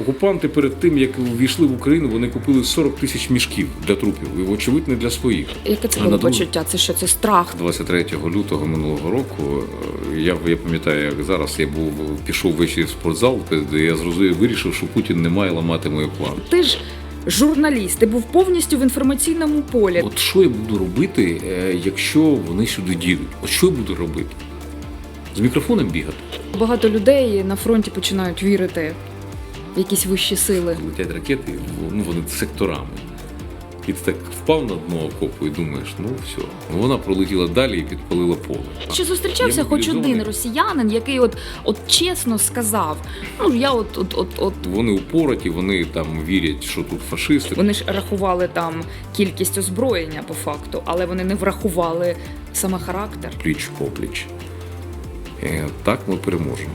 Окупанти перед тим, як увійшли в Україну, вони купили 40 тисяч мішків для трупів, і вочевидь не для своїх. Яке це було почуття? Це що це страх? 23 лютого минулого року е, я, я пам'ятаю, як зараз я був пішов ввечері в спортзал, де я зрозумів, вирішив, що Путін не має ламати мої плани. Ти ж журналіст, ти був повністю в інформаційному полі. От що я буду робити, е, якщо вони сюди дійдуть? От що я буду робити? З мікрофоном бігати? Багато людей на фронті починають вірити якісь вищі сили. Летять ракети, ну вони секторами. І ти так впав на дно окопу і думаєш, ну все. Ну вона пролетіла далі і підпалила поле. Чи зустрічався Я хоч один росіянин, який от, от чесно сказав: ну я от, от, от, от Вони упороті, вони там вірять, що тут фашисти. вони ж рахували там кількість озброєння по факту, але вони не врахували саме характер. пліч попліч. Е, Так ми переможемо.